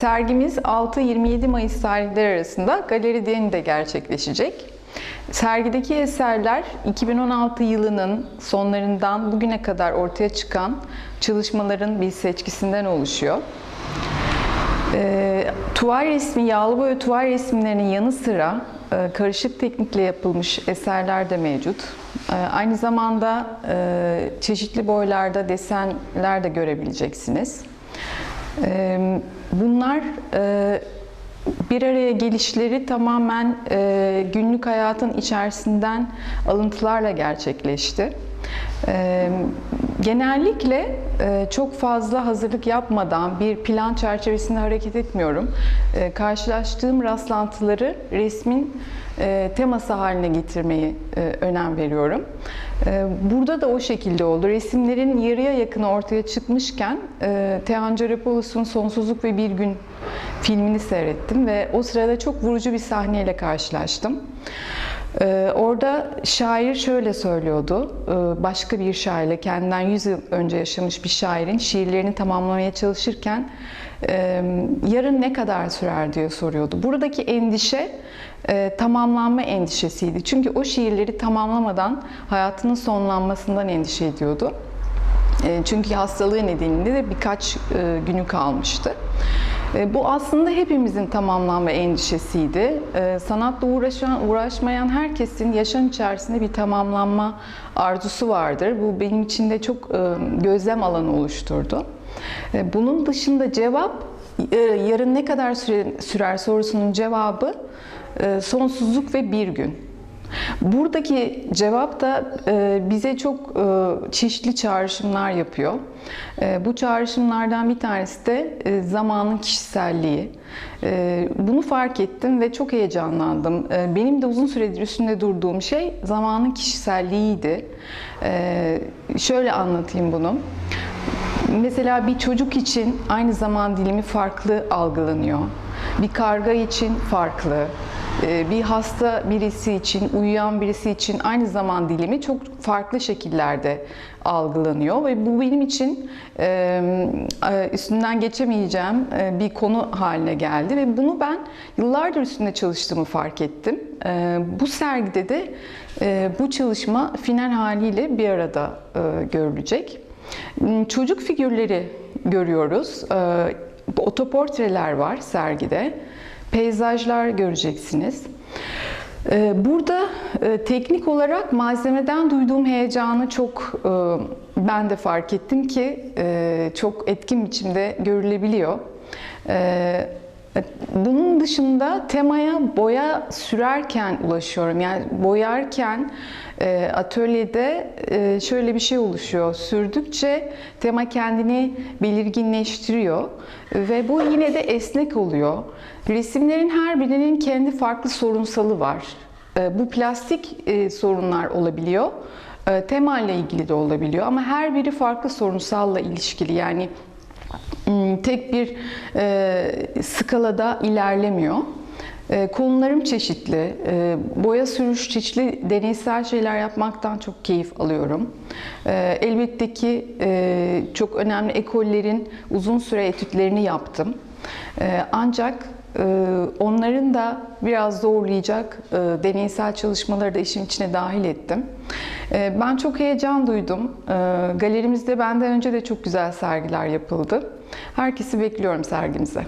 Sergimiz 6-27 Mayıs tarihleri arasında Galeri D'de gerçekleşecek. Sergideki eserler 2016 yılının sonlarından bugüne kadar ortaya çıkan çalışmaların bir seçkisinden oluşuyor. E, tuval resmi, yağlı boya tuval resimlerinin yanı sıra e, karışık teknikle yapılmış eserler de mevcut. E, aynı zamanda e, çeşitli boylarda desenler de görebileceksiniz. E, bunlar e, bir araya gelişleri tamamen e, günlük hayatın içerisinden alıntılarla gerçekleşti. E, genellikle e, çok fazla hazırlık yapmadan bir plan çerçevesinde hareket etmiyorum. E, karşılaştığım rastlantıları resmin e, teması haline getirmeyi önem veriyorum. Burada da o şekilde oldu. Resimlerin yarıya yakını ortaya çıkmışken Tehan Carapoulos'un Sonsuzluk ve Bir Gün filmini seyrettim ve o sırada çok vurucu bir sahneyle karşılaştım. Ee, orada şair şöyle söylüyordu, ee, başka bir şairle, kendinden 100 yıl önce yaşamış bir şairin şiirlerini tamamlamaya çalışırken e, yarın ne kadar sürer diye soruyordu. Buradaki endişe e, tamamlanma endişesiydi. Çünkü o şiirleri tamamlamadan hayatının sonlanmasından endişe ediyordu. E, çünkü hastalığı nedeniyle de birkaç e, günü kalmıştı. E, Bu aslında hepimizin tamamlanma endişesiydi. E, Sanatla uğraşan, uğraşmayan herkesin yaşam içerisinde bir tamamlanma arzusu vardır. Bu benim için de çok e, gözlem alanı oluşturdu. Bunun dışında cevap, yarın ne kadar süre, sürer sorusunun cevabı sonsuzluk ve bir gün. Buradaki cevap da e, bize çok e, çeşitli çağrışımlar yapıyor. E, bu çağrışımlardan bir tanesi de zamanın kişiselliği. Bunu fark ettim ve çok heyecanlandım. Benim de uzun süredir üstünde durduğum şey zamanın kişiselliğiydi. Şöyle anlatayım bunu. Mesela bir çocuk için aynı zaman dilimi farklı algılanıyor. Bir karga için farklı. Ee, Bir hasta birisi için, uyuyan birisi için aynı zaman dilimi çok farklı şekillerde algılanıyor ve bu benim için e, e, üstünden geçemeyeceğim e, bir konu haline geldi ve bunu ben yıllardır üstünde çalıştığımı fark ettim. Bu sergide de bu çalışma final haliyle bir arada görülecek. Çocuk figürleri görüyoruz. Otoportreler var sergide. Peyzajlar göreceksiniz. Ee, Burada e, teknik olarak malzemeden duyduğum heyecanı çok e, ben de fark ettim ki e, çok etkin biçimde görülebiliyor. Bunun dışında temaya boya sürerken ulaşıyorum. Yani boyarken e, atölyede e, şöyle bir şey oluşuyor. Sürdükçe tema kendini belirginleştiriyor ve bu yine de esnek oluyor. Resimlerin her birinin kendi farklı sorunsalı var. E, bu plastik sorunlar olabiliyor. Tema ile ilgili de olabiliyor ama her biri farklı sorunsalla ilişkili. Yani tek bir e, skalada ilerlemiyor. E, konularım çeşitli. E, boya sürüş çeşitli deneysel şeyler yapmaktan çok keyif alıyorum. E, elbette ki e, çok önemli ekollerin uzun süre etütlerini yaptım. E, ancak e, onların da biraz zorlayacak e, deneysel çalışmaları da işin içine dahil ettim. E, ben çok heyecan duydum. E, galerimizde benden önce de çok güzel sergiler yapıldı. Herkesi bekliyorum sergimize.